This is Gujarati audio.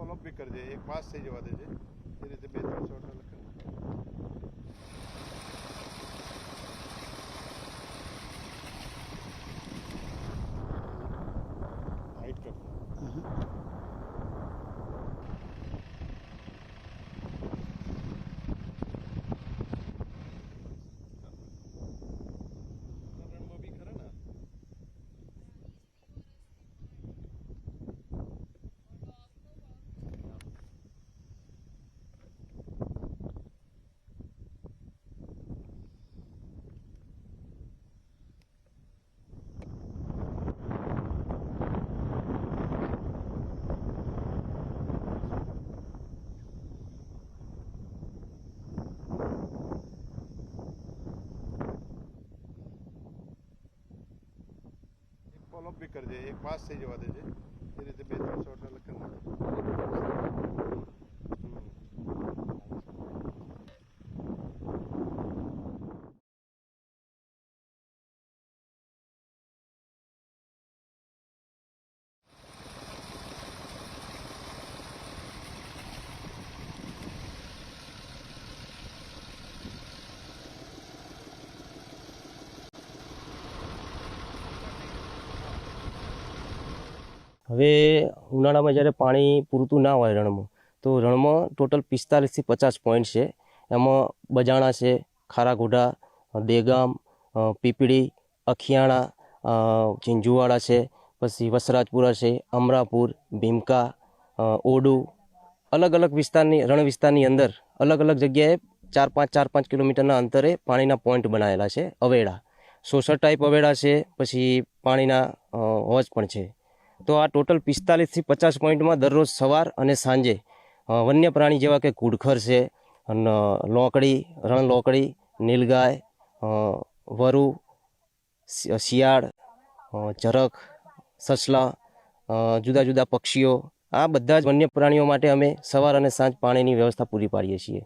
ફોલોઅપ બી કરી દે એક પાસ થઈ જવા દેજે એ રીતે બે ત્રણ શોર્ટ લખે હાઈટ કર એક ફોલોઅપ બી કરી દે એક પાસ થઈ જવા દેજે. એ રીતે બે ત્રણ શોર્ટ લખે હવે ઉનાળામાં જ્યારે પાણી પૂરતું ના હોય રણમાં, તો રણમાં ટોટલ પિસ્તાલીસથી પચાસ પોઈન્ટ છે. એમાં બજાણા છે ખારાઘોડા દેગામ પીપળી, અખિયાણા ચિંજુવાડા છે, પછી વસરાજપુરા છે, અમરાપુર, ભીમકા ઓડુ, અલગ અલગ વિસ્તારની, રણ વિસ્તારની અંદર અલગ અલગ જગ્યાએ ચાર પાંચ ચાર પાંચ કિલોમીટરના અંતરે પાણીના પોઈન્ટ બનાવેલા છે, અવેડા. સોસર ટાઈપ અવેડા છે, પછી પાણીના હોજ પણ છે. તો આ ટોટલ પિસ્તાલીસથી પચાસ પોઈન્ટમાં દરરોજ સવાર અને સાંજે વન્ય પ્રાણી જેવા કે કુડખર છે લોકડી રણ લોકડી નીલગાય વરુ શિયાળ ચરક સસલા જુદા જુદા પક્ષીઓ, આ બધા જ વન્ય પ્રાણીઓ માટે અમે સવાર અને સાંજ પાણીની વ્યવસ્થા પૂરી પાડીએ છીએ.